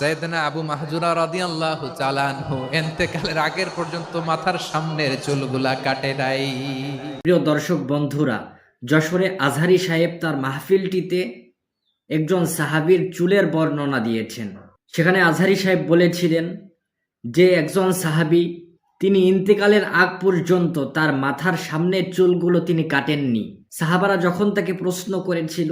সৈয়দনা আবু মাহজুরা রাদিয়াল্লাহু চালানহু এন্তেকালের আগের পর্যন্ত মাথার সামনের চুলগুলা কাটে নাই। প্রিয় দর্শক বন্ধুরা, যশোরে আজহারি সাহেব তার মাহফিলটিতে একজন সাহাবীর চুলের বর্ণনা দিয়েছেন। সেখানে আজহারি সাহেব বলেছিলেন যে, একজন সাহাবী তিনি ইন্তেকালের আগ পর্যন্ত তার মাথার সামনের চুলগুলো তিনি কাটেননি। সাহাবারা যখন তাকে প্রশ্ন করেছিল,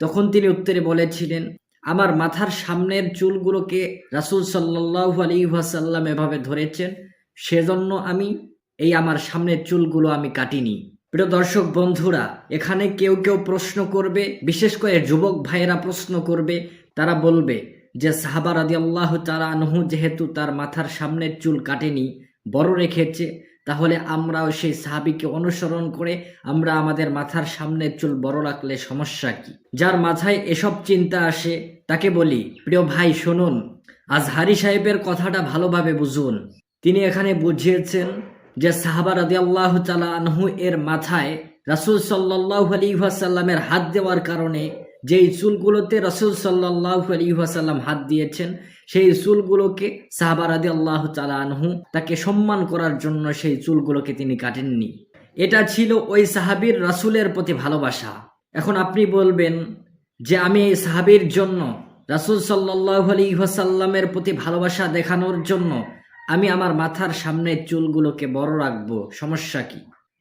তখন তিনি উত্তরে বলেছিলেন আমার মাথার সামনের চুলগুলোকে রাসূল সাল্লাল্লাহু আলাইহি ওয়াসাল্লাম এভাবে ধরেছেন, সেজন্য আমি এই আমার সামনের চুলগুলো আমি কাটিনি। প্রিয় দর্শক বন্ধুরা, এখানে কেউ কেউ প্রশ্ন করবে, বিশেষ করে যুবক ভাইয়েরা প্রশ্ন করবে, তারা বলবে যে সাহাবা রাদি আল্লাহ তারা আনহু যেহেতু তার মাথার সামনের চুল কাটেনি, বড় রেখেছে তাহলে আমরাও সেই সাহাবিকে অনুসরণ করে আমরা আমাদের মাথার সামনের চুল বড় রাখলে সমস্যা কি? যার মাথায় এসব চিন্তা আসে, তাকে বলি, প্রিয় ভাই, শুনুন, আজহারি সাহেবের কথাটা ভালোভাবে বুঝুন। তিনি এখানে বুঝিয়েছেন যে সাহাবা রাদি আল্লাহ তালা আনহু এর মাথায় রাসুল সাল্লাহ আলী ওয়াসাল্লামের হাত দেওয়ার কারণে যেই চুলগুলোতে রাসুল সাল্লাহ আলী ওয়াসাল্লাম হাত দিয়েছেন, সেই চুলগুলোকে সাহাবা রাদি আল্লাহ তালা আনহু তাকে সম্মান করার জন্য সেই চুলগুলোকে তিনি কাটেননি। এটা ছিল ওই সাহাবীর রাসুলের প্রতি ভালোবাসা। এখন আপনি বলবেন যে আমি এই সাহাবীর জন্য, রাসুল সাল্লাহ আলী ওয়াসাল্লামের প্রতি ভালোবাসা দেখানোর জন্য আমি আমার মাথার সামনের চুলগুলোকে বড় রাখব, সমস্যা কি?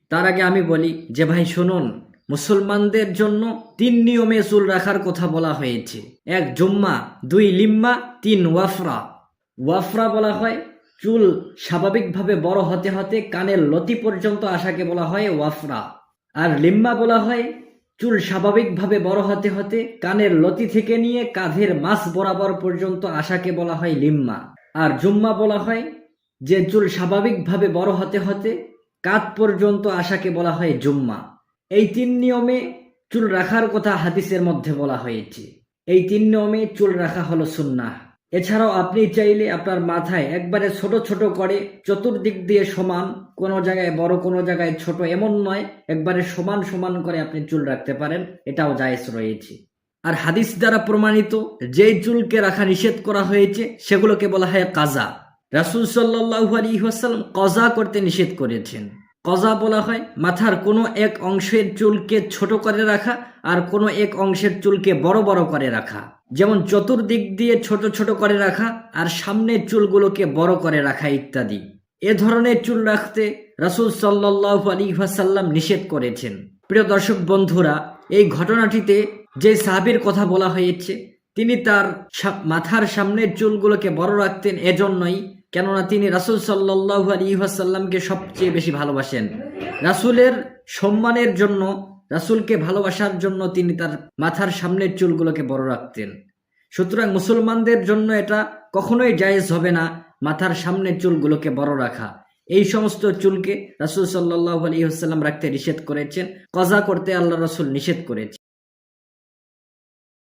তার আগে আমি বলি যে, ভাই, শুনুন মুসলমানদের জন্য তিন নিয়মে চুল রাখার কথা বলা হয়েছে। এক, জুম্মা। দুই, লিম্মা। তিন, ওয়াফরা। ওয়াফরা বলা হয়, চুল স্বাভাবিকভাবে বড় হতে হতে কানের লতি পর্যন্ত আসাকে বলা হয় ওয়াফরা। আর লিম্মা বলা হয়, চুল স্বাভাবিকভাবে বড় হতে হতে কানের লতি থেকে নিয়ে কাঁধের মাছ বরাবর পর্যন্ত আসাকে বলা হয় লিম্মা। আর জুম্মা বলা হয়, যে চুল স্বাভাবিকভাবে বড় হতে হতে কাঁধ পর্যন্ত আসাকে বলা হয় জুম্মা। এই তিন নিয়মে চুল রাখার কথা হাদিসের মধ্যে বলা হয়েছে। এই তিন নিয়মে চুল রাখা হলো সুন্নাহ। এছাড়াও আপনি চাইলে আপনার মাথায় একবারে ছোট ছোট করে চতুর্দিক দিয়ে সমান, কোনো জায়গায় বড়, কোনো জায়গায় ছোট এমন নয়, একবারে সমান সমান করে আপনি চুল রাখতে পারেন, এটাও জায়েজ রয়েছে। আর হাদিস দ্বারা প্রমাণিত যেই চুলকে রাখা নিষেধ করা হয়েছে, সেগুলোকে বলা হয় কাজা। রাসুল সাল্লাহু আলী ওয়াসাল্লাম কজা করতে নিষেধ করেছেন। কজা বলা হয়, মাথার কোনো এক অংশের চুলকে ছোট করে রাখা আর কোনো এক অংশের চুলকে বড় বড় করে রাখা। যেমন চতুর্দিক দিয়ে ছোট ছোট করে রাখা আর সামনের চুলগুলোকে বড় করে রাখা ইত্যাদি। এ ধরনের চুল রাখতে রাসুল সাল্লাহ আলী ওয়াসাল্লাম নিষেধ করেছেন। প্রিয় দর্শক বন্ধুরা, এই ঘটনাটিতে যে সাহাবির কথা বলা হয়েছে, তিনি তার মাথার সামনের চুলগুলোকে বড় রাখতেন এজন্যই কেননা তিনি রাসুল সাল্লাহ আলী ওয়াসাল্লামকে সবচেয়ে বেশি ভালোবাসেন। রাসুলের সম্মানের জন্য, রাসুলকে ভালোবাসার জন্য তিনি তার মাথার সামনের চুলগুলোকে বড় রাখতেন। সুতরাং মুসলমানদের জন্য এটা কখনোই জায়েজ হবে না, মাথার সামনের চুলগুলোকে বড় রাখা। এই সমস্ত চুলকে রাসুল সাল্লাহ আলী হাসাল্লাম রাখতে নিষেধ করেছেন, কজা করতে আল্লাহ রসুল নিষেধ করেছেন।